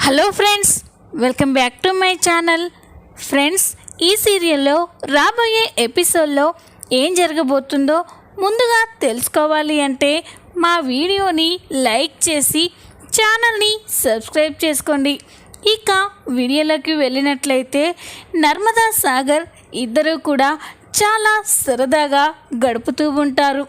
Hello friends welcome back to my channel friends ఈ సీరియల్లో రాబోయే ఎపిసోడ్లో ఏం జరగబోతుందో ముందుగా తెలుసుకోవాలి అంటే మా వీడియోని లైక్ చేసి ఛానల్ని సబ్స్క్రైబ్ చేసుకోండి. ఇక వీడియోలోకి వెళ్ళినట్లయితే నర్మదా సాగర్ ఇద్దరూ కూడా చాలా సరదాగా గడుపుతూ ఉంటారు.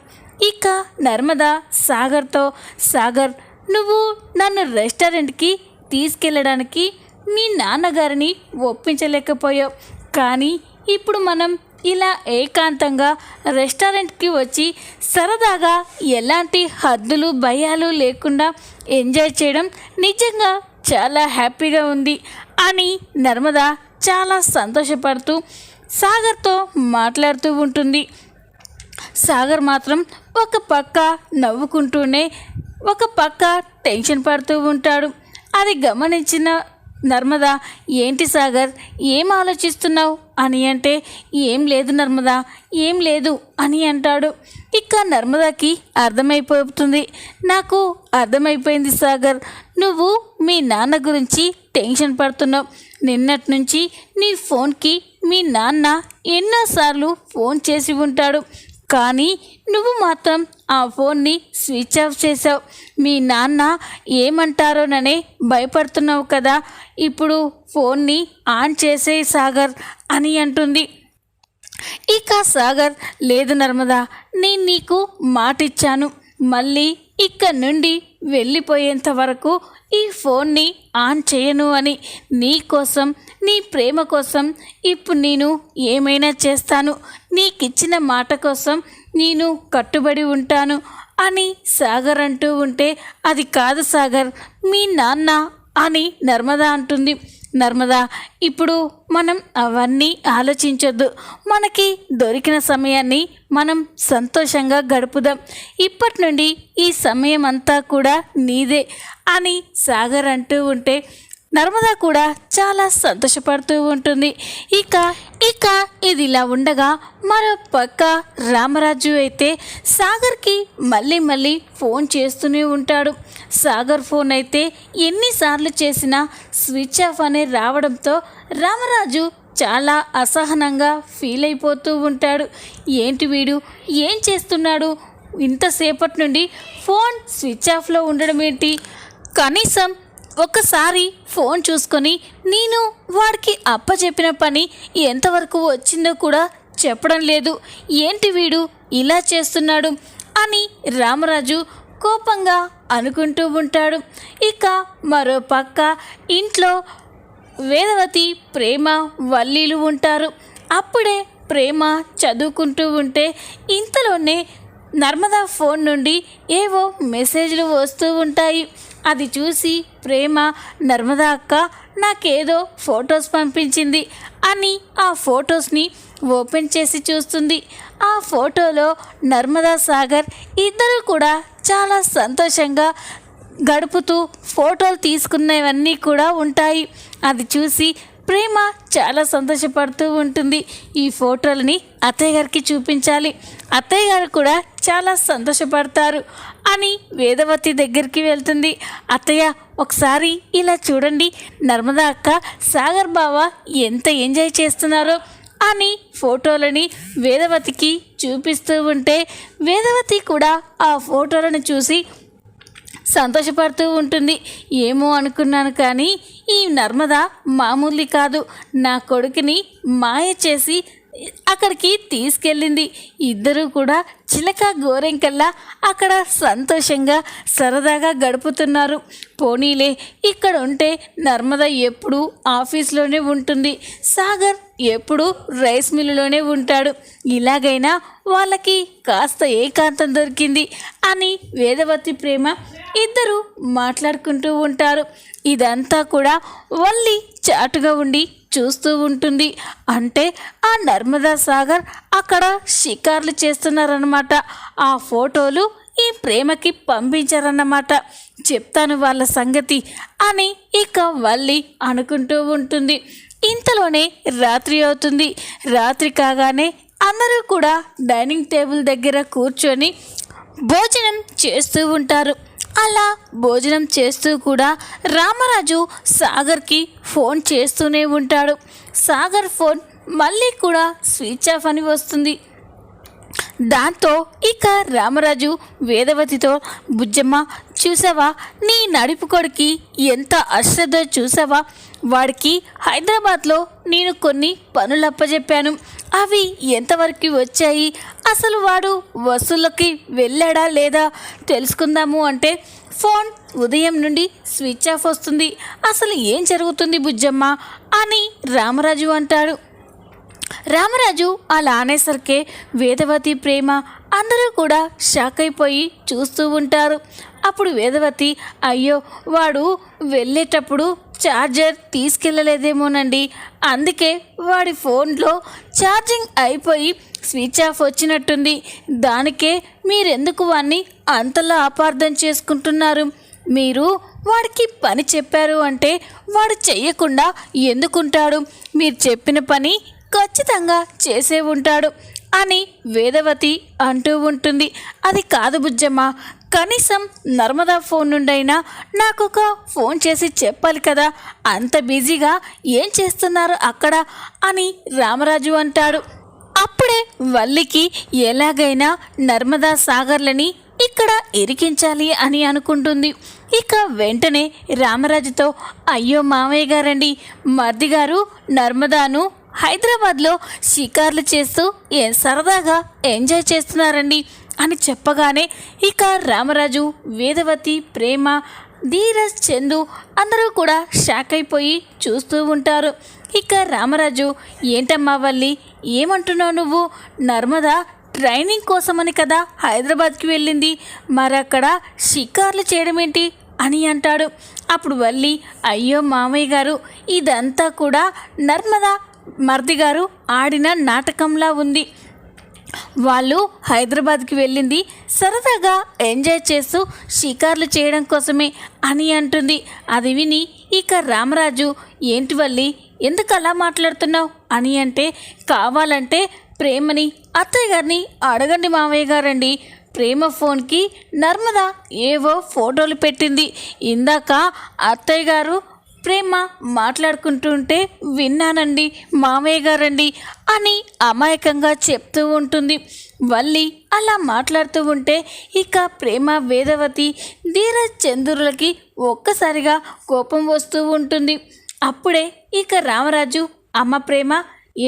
ఇక నర్మదా సాగర్తో సాగర్ నువ్వు నన్ను రెస్టారెంట్కి తీసుకెళ్ళడానికి మీ నాన్నగారిని ఒప్పించలేకపోయావు. కానీ ఇప్పుడు మనం ఇలా ఏకాంతంగా రెస్టారెంట్కి వచ్చి సరదాగా ఎలాంటి హద్దులు భయాలు లేకుండా ఎంజాయ్ చేయడం నిజంగా చాలా హ్యాపీగా ఉంది అని నర్మద చాలా సంతోషపడుతూ సాగర్తో మాట్లాడుతూ ఉంటుంది. సాగర్ మాత్రం ఒక పక్క నవ్వుకుంటూనే ఒక పక్క టెన్షన్ పడుతూ ఉంటాడు. అది గమనించిన నర్మద ఏంటి సాగర్ ఏం ఆలోచిస్తున్నావు? అని అంటే ఏం లేదు నర్మద ఏం లేదు అని అంటాడు. ఇక నర్మదాకి అర్థమైపోతుంది. నాకు అర్థమైపోయింది సాగర్ నువ్వు మీ నాన్న గురించి టెన్షన్ పడుతున్నావు. నిన్నటి నుంచి నీ ఫోన్కి మీ నాన్న ఎన్నోసార్లు ఫోన్ చేసి ఉంటాడు. కానీ నువ్వు మాత్రం ఆ ఫోన్ని స్విచ్ ఆఫ్ చేసావు మీ నాన్న ఏమంటారోననే భయపడుతున్నావు కదా. ఇప్పుడు ఫోన్ని ఆన్ చేసే సాగర్ అని అంటుంది. ఇక సాగర్ లేదు నర్మదా నేను నీకు మాటిచ్చాను. మళ్ళీ ఇక్కడ నుండి వెళ్ళిపోయేంత వరకు ఈ ఫోన్ని ఆన్ చేయను అని. నీ కోసం నీ ప్రేమ కోసం ఇప్పుడు నేను ఏమైనా చేస్తాను. నీకిచ్చిన మాట కోసం నేను కట్టుబడి ఉంటాను అని సాగర్ అంటూ ఉంటే అది కాదు సాగర్ మీ నాన్న అని నర్మదా అంటుంది. నర్మదా ఇప్పుడు మనం అవన్నీ ఆలోచించొద్దు. మనకి దొరికిన సమయాన్ని మనం సంతోషంగా గడుపుదాం. ఇప్పటి నుండి ఈ సమయం అంతా కూడా నీదే అని సాగర్ అంటూ ఉంటే నర్మదా కూడా చాలా సంతోషపడుతూ ఉంటుంది. ఇక ఇక ఇది ఇలా ఉండగా మరో పక్క రామరాజు అయితే సాగర్కి మళ్ళీ మళ్ళీ ఫోన్ చేస్తూనే ఉంటాడు. సాగర్ ఫోన్ అయితే ఎన్నిసార్లు చేసినా స్విచ్ ఆఫ్ అనే రావడంతో రామరాజు చాలా అసహనంగా ఫీల్ అయిపోతూ ఉంటాడు. ఏంటి వీడు? ఏం చేస్తున్నాడు? ఇంతసేపటి నుండి ఫోన్ స్విచ్ ఆఫ్లో ఉండడం ఏంటి? కనీసం ఒకసారి ఫోన్ చూసుకొని నేను వాడికి అప్పచెప్పిన పని ఎంతవరకు వచ్చిందో కూడా చెప్పడం లేదు. ఏంటి వీడు ఇలా చేస్తున్నాడు? అని రామరాజు కోపంగా అనుకుంటూ ఉంటాడు. ఇక మరో పక్క ఇంట్లో వేదవతి ప్రేమ వల్లీలు ఉంటారు. అప్పుడే ప్రేమ చదువుకుంటూ ఉంటే ఇంతలోనే నర్మదా ఫోన్ నుండి ఏవో మెసేజ్లు వస్తూ ఉంటాయి. అది చూసి ప్రేమ నర్మదా అక్క నాకేదో ఫొటోస్ పంపించింది అని ఆ ఫొటోస్ని ఓపెన్ చేసి చూస్తుంది. ఆ ఫోటోలో నర్మదా సాగర్ ఇద్దరు కూడా చాలా సంతోషంగా గడుపుతూ ఫోటోలు తీసుకున్నవన్నీ కూడా ఉంటాయి. అది చూసి ప్రేమ చాలా సంతోషపడుతూ ఉంటుంది. ఈ ఫోటోలని అత్తయ్య గారికి చూపించాలి. అత్తయ్య గారు కూడా చాలా సంతోషపడతారు అని వేదవతి దగ్గరికి వెళ్తుంది. అత్తయ్య ఒకసారి ఇలా చూడండి. నర్మదా అక్క సాగర్ బావ ఎంత ఎంజాయ్ చేస్తున్నారో అని ఫోటోలని వేదవతికి చూపిస్తూ ఉంటే వేదవతి కూడా ఆ ఫోటోలను చూసి సంతోషపడుతూ ఉంటుంది. ఏమో అనుకున్నాను కానీ ఈ నర్మద మామూలు కాదు. నా కొడుకుని మాయ చేసి అక్కడికి తీసుకెళ్ళింది. ఇద్దరూ కూడా చిలక గోరెంకల్లా అక్కడ సంతోషంగా సరదాగా గడుపుతున్నారు. పోనీలే ఇక్కడ ఉంటే నర్మద ఎప్పుడు ఆఫీస్లోనే ఉంటుంది. సాగర్ ఎప్పుడూ రైస్ మిల్లులోనే ఉంటాడు. ఇలాగైనా వాళ్ళకి కాస్త ఏకాంతం దొరికింది అని వేదవతి ప్రేమ ఇద్దరు మాట్లాడుకుంటూ ఉంటారు. ఇదంతా కూడా వల్లి చాటుగా ఉండి చూస్తూ ఉంటుంది. అంటే ఆ నర్మదా సాగర్ అక్కడ షికార్లు చేస్తున్నారన్నమాట. ఆ ఫోటోలు ఈ ప్రేమకి పంపించారన్నమాట. చెప్తాను వాళ్ళ సంగతి అని ఇక వల్లి అనుకుంటూ ఉంటుంది. ఇంతలోనే రాత్రి అవుతుంది. రాత్రి కాగానే అందరూ కూడా డైనింగ్ టేబుల్ దగ్గర కూర్చొని భోజనం చేస్తూ ఉంటారు. అలా భోజనం చేస్తూ కూడా రామరాజు సాగర్కి ఫోన్ చేస్తూనే ఉంటాడు. సాగర్ ఫోన్ మళ్ళీ కూడా స్విచ్ ఆఫ్ అని వస్తుంది. దాంతో ఇక రామరాజు వేదవతితో బుజ్జమ్మ చూసావా? నీ నడుపు కొడుకి ఎంత అశ్రద్ధ చూసావా? వాడికి హైదరాబాద్లో నేను కొన్ని పనులు అప్పచెప్పాను అవి ఎంతవరకు వచ్చాయి? అసలు వాడు వసూళ్ళకి వెళ్ళాడా లేదా? తెలుసుకుందాము అంటే ఫోన్ ఉదయం నుండి స్విచ్ ఆఫ్ వస్తుంది. అసలు ఏం జరుగుతుంది బుజ్జమ్మ? అని రామరాజు అంటాడు. రామరాజు అలా అనేసరికే వేదవతి ప్రేమ అందరూ కూడా షాక్ అయిపోయి చూస్తూ ఉంటారు. అప్పుడు వేదవతి అయ్యో వాడు వెళ్ళేటప్పుడు ఛార్జర్ తీసుకెళ్ళలేదేమోనండి అందుకే వాడి ఫోన్లో ఛార్జింగ్ అయిపోయి స్విచ్ ఆఫ్ వచ్చినట్టుంది. దానికే మీరెందుకు వాడిని అంతలా అపార్థం చేసుకుంటున్నారు? మీరు వాడికి పని చెప్పారు అంటే వాడు చెయ్యకుండా ఎందుకుంటాడు? మీరు చెప్పిన పని ఖచ్చితంగా చేసే ఉంటాడు అని వేదవతి అంటూ ఉంటుంది. అది కాదు బుజ్జమ్మ. కనీసం నర్మదా ఫోన్ నుండైనా నాకు ఒక ఫోన్ చేసి చెప్పాలి కదా. అంత బిజీగా ఏం చేస్తున్నారు అక్కడ? అని రామరాజు అంటాడు. అప్పుడే వల్లికి ఎలాగైనా నర్మదా సాగర్లని ఇక్కడ ఇరికించాలి అని అనుకుంటుంది. ఇక వెంటనే రామరాజుతో అయ్యో మామయ్య గారండి మర్ది గారు నర్మదాను హైదరాబాద్లో షికార్లు చేస్తూ ఏ సరదాగా ఎంజాయ్ చేస్తున్నారండి. అని చెప్పగానే ఇక రామరాజు వేదవతి ప్రేమ ధీరజ్ చందు అందరూ కూడా షాక్ అయిపోయి చూస్తూ ఉంటారు. ఇక రామరాజు ఏంటమ్మా వల్లి ఏమంటున్నావు నువ్వు? నర్మదా ట్రైనింగ్ కోసమని కదా హైదరాబాద్కి వెళ్ళింది. మరక్కడ షికార్లు చేయడం ఏంటి అని అంటాడు. అప్పుడు వల్లి అయ్యో మామయ్య గారు ఇదంతా కూడా నర్మదా మర్ది గారు ఆడిన నాటకంలా ఉంది. వాళ్ళు హైదరాబాద్కి వెళ్ళింది. సరదాగా ఎంజాయ్ చేస్తూ షికార్లు చేయడం కోసమే అని అంటుంది. అది విని ఇక రామరాజు ఏంటి వల్లి ఎందుకు అలా మాట్లాడుతున్నావు? అని అంటే కావాలంటే ప్రేమని అత్తయ్య గారిని అడగండి మామయ్య గారండి. ప్రేమ ఫోన్కి నర్మదా ఏవో ఫోటోలు పెట్టింది. ఇందాక అత్తయ్య గారు ప్రేమ మాట్లాడుకుంటుంటే విన్నానండి మామయ్య గారండి అని అమాయకంగా చెప్తూ ఉంటుంది. వల్లి అలా మాట్లాడుతూ ఉంటే ఇక ప్రేమ వేదవతి ధీరజ్ చంద్రులకి ఒక్కసారిగా కోపం వస్తూ ఉంటుంది. అప్పుడే ఇక రామరాజు అమ్మ ప్రేమ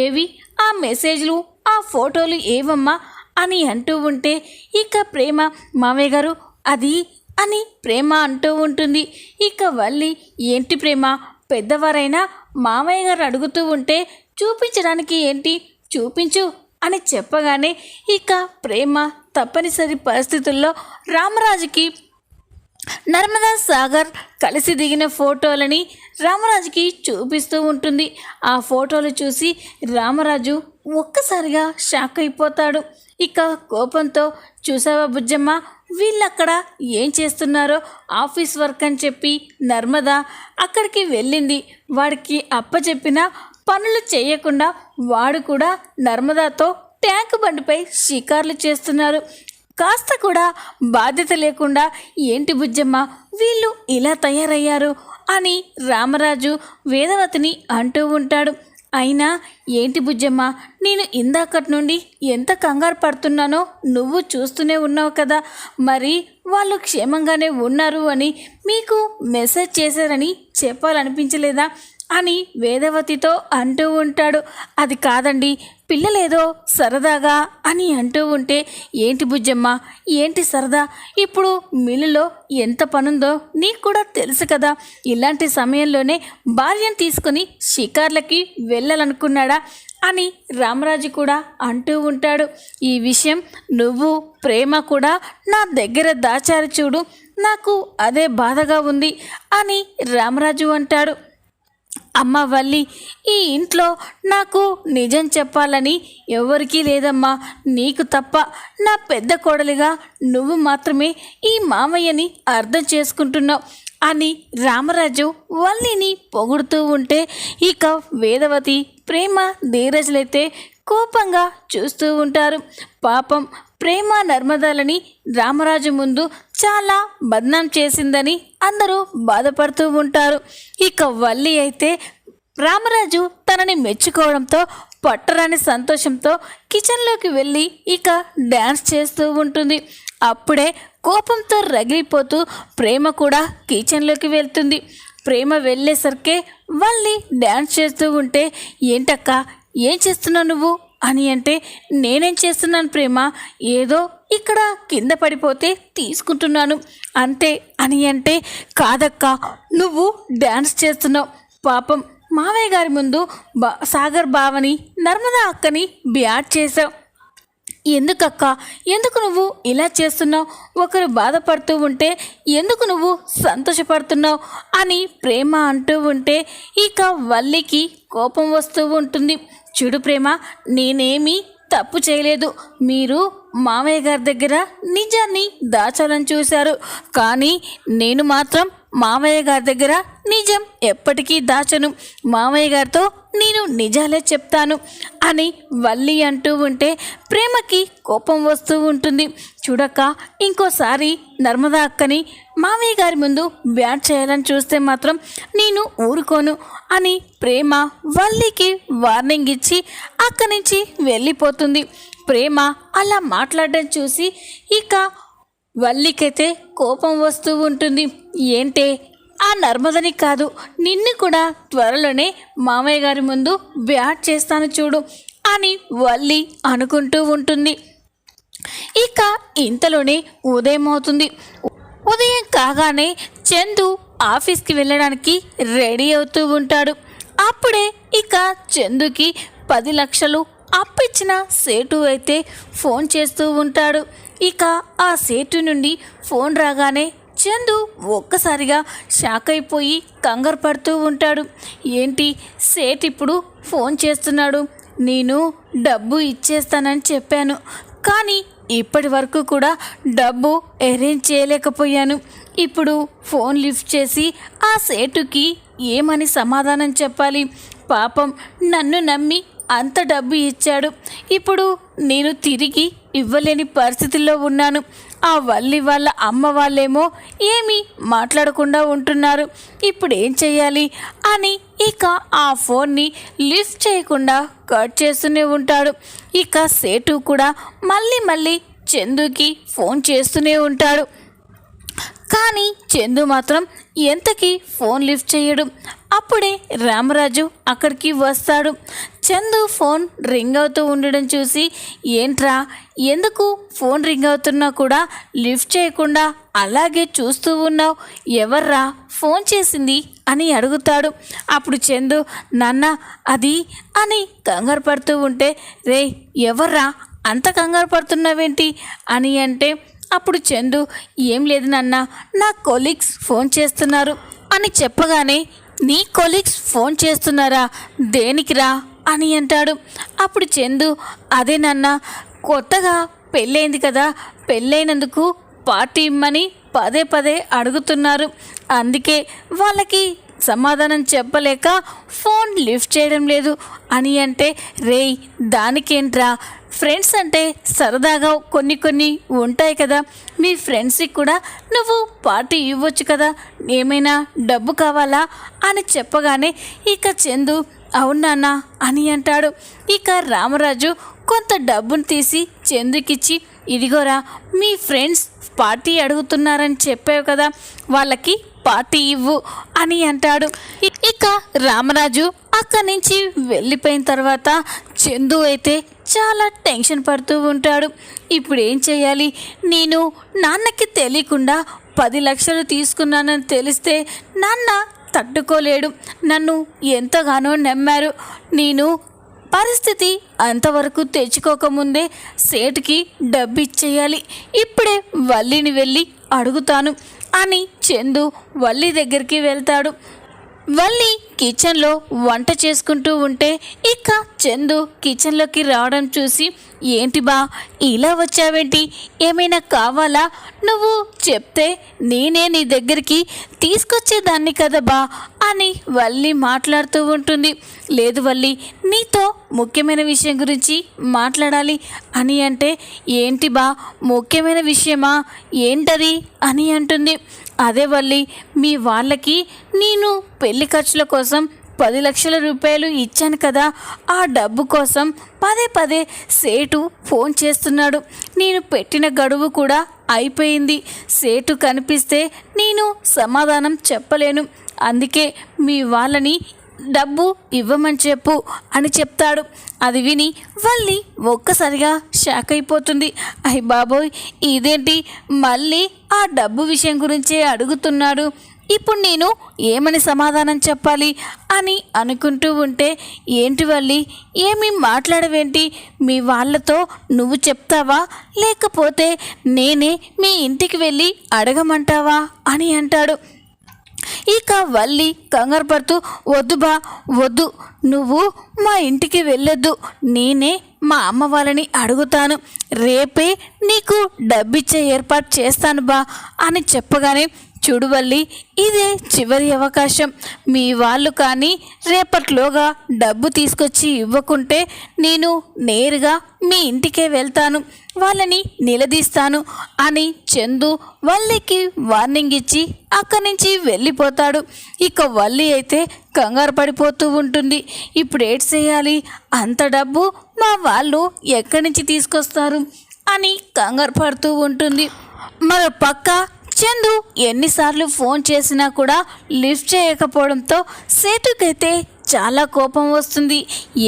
ఏవి ఆ మెసేజ్లు ఆ ఫోటోలు ఏవమ్మా అని అంటూ ఉంటే ఇక ప్రేమ మామయ్య గారు అది అని ప్రేమ అంటూ ఉంటుంది. ఇక వల్లి ఏంటి ప్రేమ? పెద్దవారైనా మామయ్య గారు అడుగుతూ ఉంటే చూపించడానికి ఏంటి? చూపించు అని చెప్పగానే ఇక ప్రేమ తప్పనిసరి పరిస్థితుల్లో రామరాజుకి నర్మదా సాగర్ కలిసి దిగిన ఫోటోలని రామరాజుకి చూపిస్తూ ఉంటుంది. ఆ ఫోటోలు చూసి రామరాజు ఒక్కసారిగా షాక్ అయిపోతాడు. ఇక కోపంతో చూసావా బుజ్జమ్మ? వీళ్ళక్కడ ఏం చేస్తున్నారో ఆఫీస్ వర్క్ అని చెప్పి నర్మదా అక్కడికి వెళ్ళింది. వాడికి అప్పచెప్పిన పనులు చేయకుండా వాడు కూడా నర్మదాతో ట్యాంక్ బండిపై షికార్లు చేస్తున్నారు. కాస్త కూడా బాధ్యత లేకుండా ఏంటి బుజ్జమ్మ వీళ్ళు ఇలా తయారయ్యారు అని రామరాజు వేదవతిని అంటూ ఉంటాడు. అయినా ఏంటి బుజ్జమ్మ? నేను ఇందాకటి నుండి ఎంత కంగారు పడుతున్నానో నువ్వు చూస్తూనే ఉన్నావు కదా. మరి వాళ్ళు క్షేమంగానే ఉన్నారు అని మీకు మెసేజ్ చేశారని చెప్పాలనిపించలేదా? అని వేదవతితో అంటూ ఉంటాడు. అది కాదండి పిల్లలేదో సరదాగా అని అంటూ ఉంటే ఏంటి బుజ్జమ్మ ఏంటి సరదా? ఇప్పుడు మిల్లులో ఎంత పనుందో నీకు కూడా తెలుసు కదా. ఇలాంటి సమయంలోనే భార్యను తీసుకుని షికార్లకి వెళ్ళాలనుకున్నాడా అని రామరాజు కూడా అంటూ ఉంటాడు. ఈ విషయం నువ్వు ప్రేమ కూడా నా దగ్గర దాచారు చూడు నాకు అదే బాధగా ఉంది అని రామరాజు అంటాడు. అమ్మ వల్లి ఈ ఇంట్లో నాకు నిజం చెప్పాలని ఎవరికీ లేదమ్మా. నీకు తప్ప నా పెద్ద కోడలిగా నువ్వు మాత్రమే ఈ మామయ్యని అర్థం చేసుకుంటున్నావు అని రామరాజు వల్లిని పొగుడుతూ ఉంటే ఇక వేదవతి ప్రేమ ధీరజులైతే కోపంగా చూస్తూ ఉంటారు. పాపం ప్రేమ నర్మదాలని రామరాజు ముందు చాలా బద్నాం చేసిందని అందరూ బాధపడుతూ ఉంటారు. ఇక వల్లి అయితే రామరాజు తనని మెచ్చుకోవడంతో పట్టరాని సంతోషంతో కిచెన్లోకి వెళ్ళి ఇక డ్యాన్స్ చేస్తూ ఉంటుంది. అప్పుడే కోపంతో రగిలిపోతూ ప్రేమ కూడా కిచెన్లోకి వెళ్తుంది. ప్రేమ వెళ్ళేసరికే వాళ్ళని డ్యాన్స్ చేస్తూ ఉంటే ఏంటక్క ఏం చేస్తున్నావు నువ్వు? అని అంటే నేనేం చేస్తున్నాను ప్రేమ? ఏదో ఇక్కడ కింద పడిపోతే తీసుకుంటున్నాను. అంతే అని అంటే కాదక్క నువ్వు డ్యాన్స్ చేస్తున్నావు. పాపం మావయ్య గారి ముందు బా సాగర్ బావని నర్మదా అక్కని బ్యాట్ చేసావు ఎందుకక్క? ఎందుకు నువ్వు ఇలా చేస్తున్నావు? ఒకరు బాధపడుతూ ఉంటే ఎందుకు నువ్వు సంతోషపడుతున్నావు? అని ప్రేమ అంటూ ఉంటే ఇక వల్లికి కోపం వస్తూ ఉంటుంది. చూడు ప్రేమ నేనేమీ తప్పు చేయలేదు. మీరు మామయ్య గారి దగ్గర నిజాన్ని దాచాలని చూశారు. కానీ నేను మాత్రం మామయ్య గారి దగ్గర నిజం ఎప్పటికీ దాచను. మామయ్య గారితో నేను నిజాలే చెప్తాను అని వల్లి అంటూ ఉంటే ప్రేమకి కోపం వస్తూ ఉంటుంది. చూడక్క ఇంకోసారి నర్మదా అక్కని మామయ్య గారి ముందు బ్యాట్ చేయాలని చూస్తే మాత్రం నేను ఊరుకోను అని ప్రేమ వల్లికి వార్నింగ్ ఇచ్చి అక్కడి నుంచి వెళ్ళిపోతుంది. ప్రేమ అలా మాట్లాడడం చూసి ఇక వల్లికైతే కోపం వస్తూ ఉంటుంది. ఏంటే? ఆ నర్మదని కాదు నిన్ను కూడా త్వరలోనే మామయ్య గారి ముందు బ్యాట్ చేస్తాను చూడు అని వల్లి అనుకుంటూ ఉంటుంది. ఇక ఇంతలోనే ఉదయం అవుతుంది. ఉదయం కాగానే చందు ఆఫీస్కి వెళ్ళడానికి రెడీ అవుతూ ఉంటాడు. అప్పుడే ఇక చందుకి పది లక్షలు అప్పిచ్చిన సేటు అయితే ఫోన్ చేస్తూ ఉంటాడు. ఇక ఆ సేటు నుండి ఫోన్ రాగానే చందు ఒక్కసారిగా షాక్ అయిపోయి కంగారు పడుతూ ఉంటాడు. ఏంటి? సేట్ ఇప్పుడు ఫోన్ చేస్తున్నాడు. నేను డబ్బు ఇచ్చేస్తానని చెప్పాను. కానీ ఇప్పటి వరకు కూడా డబ్బు అరేంజ్ చేయలేకపోయాను. ఇప్పుడు ఫోన్ లిఫ్ట్ చేసి ఆ సేటుకి ఏమని సమాధానం చెప్పాలి? పాపం నన్ను నమ్మి అంత డబ్బు ఇచ్చాడు. ఇప్పుడు నేను తిరిగి ఇవ్వలేని పరిస్థితుల్లో ఉన్నాను. ఆ వల్లి వాళ్ళ అమ్మ వాళ్ళేమో ఏమీ మాట్లాడకుండా ఉంటున్నారు. ఇప్పుడు ఏం చేయాలి అని ఇక ఆ ఫోన్ని లిఫ్ట్ చేయకుండా కట్ చేస్తూనే ఉంటాడు. ఇక సేటు కూడా మళ్ళీ మళ్ళీ చందుకి ఫోన్ చేస్తూనే ఉంటాడు. కానీ చందు మాత్రం ఎంతకీ ఫోన్ లిఫ్ట్ చేయడు. అప్పుడే రామరాజు అక్కడికి వస్తాడు. చందు ఫోన్ రింగ్ అవుతూ ఉండడం చూసి ఏంట్రా? ఎందుకు ఫోన్ రింగ్ అవుతున్నా కూడా లిఫ్ట్ చేయకుండా అలాగే చూస్తూ ఉన్నావు? ఎవర్రా? ఫోన్ చేసింది? అని అడుగుతాడు. అప్పుడు చందు నాన్న అది అని కంగారు పడుతూ ఉంటే రే ఎవర్రా? అంత కంగారు పడుతున్నావేంటి? అని అంటే అప్పుడు చందు ఏం లేదు నాన్న నా కొలీగ్స్ ఫోన్ చేస్తున్నారు. అని చెప్పగానే నీ కొలీగ్స్ ఫోన్ చేస్తున్నారా? దేనికిరా? అని అంటాడు. అప్పుడు చందు అదే నాన్న కొత్తగా పెళ్ళైంది కదా పెళ్ళైనందుకు పార్టీ ఇమ్మని పదే పదే అడుగుతున్నారు. అందుకే వాళ్ళకి సమాధానం చెప్పలేక ఫోన్ లిఫ్ట్ చేయడం లేదు. అని అంటే రేయ్ దానికేంట్రా? ఫ్రెండ్స్ అంటే సరదాగా కొన్ని కొన్ని ఉంటాయి కదా. మీ ఫ్రెండ్స్కి కూడా నువ్వు పార్టీ ఇవ్వచ్చు కదా. ఏమైనా డబ్బు కావాలా? అని చెప్పగానే ఇక చందు అవునానా అని అంటాడు. ఇక రామరాజు కొంత డబ్బును తీసి చందుకిచ్చి ఇదిగోరా మీ ఫ్రెండ్స్ పార్టీ అడుగుతున్నారని చెప్పావు కదా వాళ్ళకి పార్టీ ఇవ్వు అని అంటాడు. ఇక రామరాజు అక్కడి నుంచి వెళ్ళిపోయిన తర్వాత చందు అయితే చాలా టెన్షన్ పడుతూ ఉంటాడు. ఇప్పుడు ఏం చేయాలి? నేను నాన్నకి తెలియకుండా పది లక్షలు తీసుకున్నానని తెలిస్తే నాన్న తట్టుకోలేడు. నన్ను ఎంతగానో నమ్మారు. నేను పరిస్థితి అంతవరకు తెచ్చుకోకముందే సేటుకి డబ్బు ఇచ్చేయాలి ఇప్పుడే వల్లిని వెళ్ళి అడుగుతాను అని చందు వల్లి దగ్గరికి వెళ్తాడు. వల్లి కిచెన్లో వంట చేసుకుంటూ ఉంటే ఇక చందు కిచెన్లోకి రావడం చూసి ఏంటి బా ఇలా వచ్చావేంటి? ఏమైనా కావాలా? నువ్వు చెప్తే నేనే నీ దగ్గరికి తీసుకొచ్చేదాన్ని కదా బా అని వల్లి మాట్లాడుతూ ఉంటుంది. లేదు వల్లి నీతో ముఖ్యమైన విషయం గురించి మాట్లాడాలి. అని అంటే ఏంటి బా ముఖ్యమైన విషయమా? ఏంటది? అని అంటుంది. అదే వల్లి మీ వాళ్ళకి నేను పెళ్ళి ఖర్చుల కోసం పది లక్షల రూపాయలు ఇచ్చాను కదా. ఆ డబ్బు కోసం పదే పదే సేటు ఫోన్ చేస్తున్నాడు. నేను పెట్టిన గడువు కూడా అయిపోయింది. సేటు కనిపిస్తే నేను సమాధానం చెప్పలేను. అందుకే మీ వాళ్ళని డబ్బు ఇవ్వమని చెప్పు అని చెప్తాడు. అది విని వల్లి ఒక్కసారిగా షాక్ అయిపోతుంది. అయ్య బాబోయ్ ఇదేంటి? మళ్ళీ ఆ డబ్బు విషయం గురించే అడుగుతున్నాడు. ఇప్పుడు నేను ఏమని సమాధానం చెప్పాలి అని అనుకుంటూ ఉంటే ఏంటి వల్లి ఏమి మాట్లాడవేంటి? మీ వాళ్ళతో నువ్వు చెప్తావా? లేకపోతే నేనే మీ ఇంటికి వెళ్ళి అడగమంటావా? అని అంటాడు. ఇక వల్లి కంగారు పడుతూ వద్దు బా వద్దు. నువ్వు మా ఇంటికి వెళ్ళొద్దు. నేనే మా అమ్మ వాళ్ళని అడుగుతాను. రేపే నీకు డబ్బిచ్చే ఏర్పాటు చేస్తాను బా అని చెప్పగానే చూడువల్లి. ఇదే చివరి అవకాశం. మీ వాళ్ళు కానీ రేపట్లోగా డబ్బు తీసుకొచ్చి ఇవ్వకుంటే నేను నేరుగా మీ ఇంటికే వెళ్తాను. వాళ్ళని నిలదీస్తాను అని చందు వల్లికి వార్నింగ్ ఇచ్చి అక్కడి నుంచి వెళ్ళిపోతాడు. ఇక వల్లి అయితే కంగారు పడిపోతూ ఉంటుంది. ఇప్పుడు ఏడ్ చేయాలి? అంత డబ్బు మా వాళ్ళు ఎక్కడి నుంచి తీసుకొస్తారు? అని కంగారు పడుతూ ఉంటుంది. మరో పక్క చందు ఎన్నిసార్లు ఫోన్ చేసినా కూడా లిఫ్ట్ చేయకపోవడంతో సేటుకైతే చాలా కోపం వస్తుంది.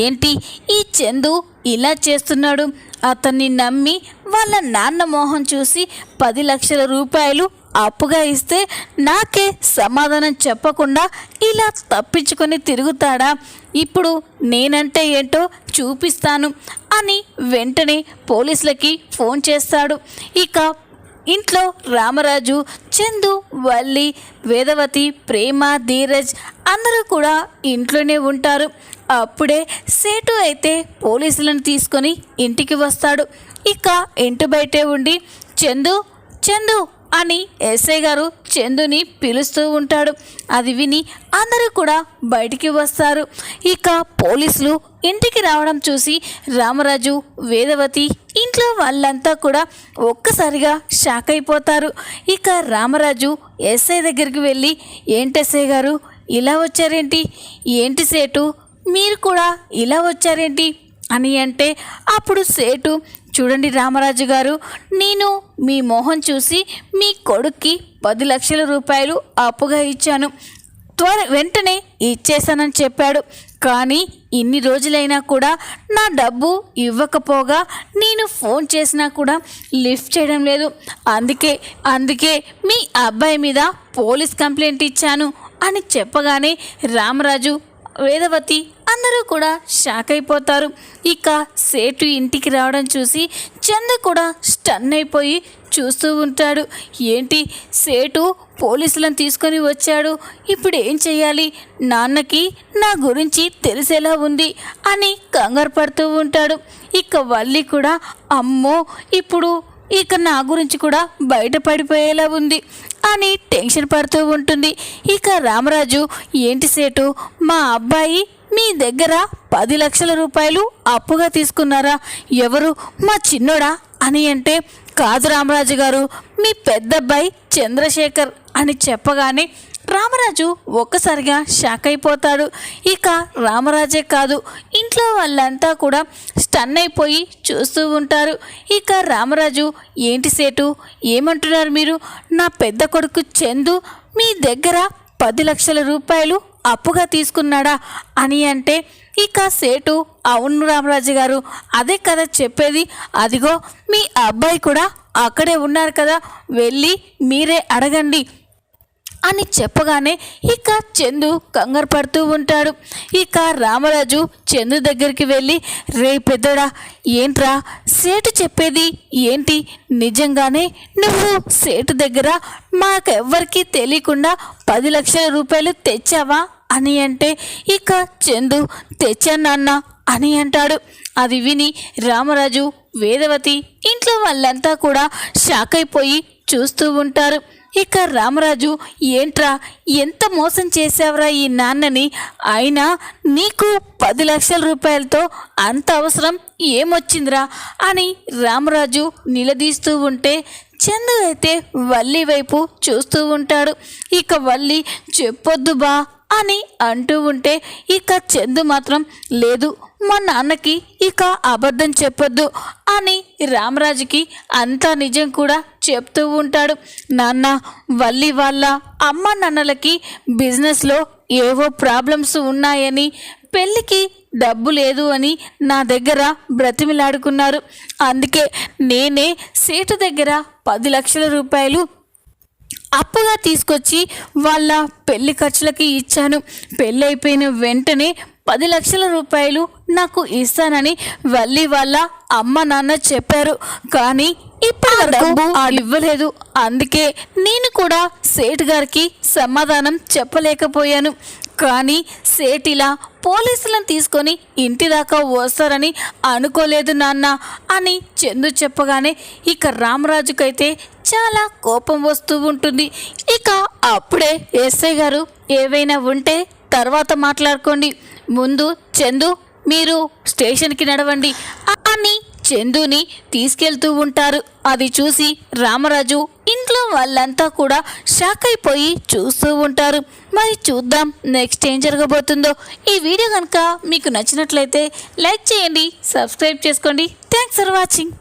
ఏంటి? ఈ చందు ఇలా చేస్తున్నాడు. అతన్ని నమ్మి వాళ్ళ నాన్న మోహం చూసి పది లక్షల రూపాయలు అప్పుగా ఇస్తే నాకే సమాధానం చెప్పకుండా ఇలా తప్పించుకొని తిరుగుతాడా? ఇప్పుడు నేనంటే ఏంటో చూపిస్తాను అని వెంటనే పోలీసులకి ఫోన్ చేస్తాడు. ఇక ఇంట్లో రామరాజు చందు వల్లి వేదవతి ప్రేమ ధీరజ్ అందరూ కూడా ఇంట్లోనే ఉంటారు. అప్పుడే సేటు అయితే పోలీసులను తీసుకొని ఇంటికి వస్తాడు. ఇక ఇంటి బయటే ఉండి చందు చందు అని ఎస్ఐ గారు చందుని పిలుస్తూ ఉంటాడు. అది విని అందరూ కూడా బయటికి వస్తారు. ఇక పోలీసులు ఇంటికి రావడం చూసి రామరాజు వేదవతి ఇంట్లో వాళ్ళంతా కూడా ఒక్కసారిగా షాక్ అయిపోతారు. ఇక రామరాజు ఎస్ఐ దగ్గరికి వెళ్ళి ఏంటి గారు ఇలా వచ్చారేంటి? ఏంటి సేటు? మీరు కూడా ఇలా వచ్చారేంటి? అని అంటే అప్పుడు సేటు చూడండి రామరాజు గారు నేను మీ మొహం చూసి మీ కొడుక్కి పది లక్షల రూపాయలు అప్పుగా ఇచ్చాను. త్వర వెంటనే ఇచ్చేసానని చెప్పాడు. కానీ ఇన్ని రోజులైనా కూడా నా డబ్బు ఇవ్వకపోగా నేను ఫోన్ చేసినా కూడా లిఫ్ట్ చేయడం లేదు. అందుకే అందుకే మీ అబ్బాయి మీద పోలీస్ కంప్లైంట్ ఇచ్చాను అని చెప్పగానే రామరాజు వేదవతి అందరూ కూడా షాక్ అయిపోతారు. ఇక సేటు ఇంటికి రావడం చూసి చంద కూడా స్టన్ అయిపోయి చూస్తూ ఉంటాడు. ఏంటి? సేటు పోలీసులను తీసుకొని వచ్చాడు. ఇప్పుడు ఏం చేయాలి నాన్నకి నా గురించి తెలిసేలా ఉంది అని కంగారు పడుతూ ఉంటాడు. ఇక వల్లి కూడా అమ్మో ఇప్పుడు ఇక నా గురించి కూడా బయటపడిపోయేలా ఉంది అని టెన్షన్ పడుతూ ఉంటుంది. ఇక రామరాజు ఏంటి సేటు? మా అబ్బాయి మీ దగ్గర పది లక్షల రూపాయలు అప్పుగా తీసుకున్నారా? ఎవరు? మా చిన్నోడా? అని అంటే కాదు రామరాజు గారు మీ పెద్దబ్బాయి చంద్రశేఖర్ అని చెప్పగానే రామరాజు ఒక్కసారిగా షాక్ అయిపోతాడు. ఇక రామరాజే కాదు ఇంట్లో వాళ్ళంతా కూడా స్టన్ అయిపోయి చూస్తూ ఉంటారు. ఇక రామరాజు ఏంటి సేటు? ఏమంటున్నారు మీరు? నా పెద్ద కొడుకు చందు మీ దగ్గర పది లక్షల రూపాయలు అప్పుగా తీసుకున్నాడా అని అంటే ఇక సేటు అవును రామరాజు గారు అదే కదా చెప్పేది. అదిగో మీ అబ్బాయి కూడా అక్కడే ఉన్నారు కదా. వెళ్ళి మీరే అడగండి. అని చెప్పగానే ఇక చందు కంగారు పడుతూ ఉంటాడు. ఇక రామరాజు చందు దగ్గరికి వెళ్ళి రే పెద్దడా ఏంట్రా? సేటు చెప్పేది ఏంటి? నిజంగానే నువ్వు సేటు దగ్గర మాకెవ్వరికీ తెలియకుండా పది లక్షల రూపాయలు తెచ్చావా? అని అంటే ఇక చందు తెచ్చానన్న నాన్న అని అంటాడు. అది విని రామరాజు వేదవతి ఇంట్లో వాళ్ళంతా కూడా షాక్ అయిపోయి చూస్తూ ఉంటారు. ఇక రామరాజు ఏంట్రా ఎంత మోసం చేసావురా ఈ నాన్నని? అయినా నీకు పది లక్షల రూపాయలతో అంత అవసరం ఏమొచ్చిందిరా? అని రామరాజు నిలదీస్తూ ఉంటే చందు అయితే వల్లి వైపు చూస్తూ ఉంటాడు. ఇక వల్లి చెప్పొద్దు బా అని అంటూ ఉంటే ఇక చందు మాత్రం లేదు మా నాన్నకి ఇక అబద్ధం చెప్పొద్దు అని రామరాజుకి అంతా నిజం కూడా చెప్తూ ఉంటాడు. నాన్న వల్లి వాళ్ళ అమ్మ నాన్నలకి బిజినెస్లో ఏవో ప్రాబ్లమ్స్ ఉన్నాయని పెళ్ళికి డబ్బు లేదు అని నా దగ్గర బ్రతిమిలాడుకున్నారు. అందుకే నేనే సేటు దగ్గర పది లక్షల రూపాయలు అప్పుగా తీసుకొచ్చి వాళ్ళ పెళ్ళి ఖర్చులకి ఇచ్చాను. పెళ్ళి అయిపోయిన వెంటనే పది లక్షల రూపాయలు నాకు ఇస్తానని వల్లి వాళ్ళ అమ్మ నాన్న చెప్పారు. కానీ ఇప్పుడు డబ్బు ఇవ్వలేదు. అందుకే నేను కూడా సేట్ గారికి సమాధానం చెప్పలేకపోయాను. కానీ సేట్ ఇలా పోలీసులను తీసుకొని ఇంటి దాకా వస్తారని అనుకోలేదు నాన్న అని చందు చెప్పగానే ఇక రామరాజుకైతే చాలా కోపం వస్తూ ఉంటుంది. ఇక అప్పుడే ఎస్ఐ గారు ఏవైనా ఉంటే తర్వాత మాట్లాడుకోండి. ముందు చందు మీరు స్టేషన్కి నడవండి. అని చందుని తీసుకెళ్తూ ఉంటారు. అది చూసి రామరాజు ఇంట్లో వాళ్ళంతా కూడా షాక్ అయిపోయి చూస్తూ ఉంటారు. మరి చూద్దాం నెక్స్ట్ ఏం జరగబోతుందో. ఈ వీడియో కనుక మీకు నచ్చినట్లయితే లైక్ చేయండి సబ్స్క్రైబ్ చేసుకోండి. Thanks for watching.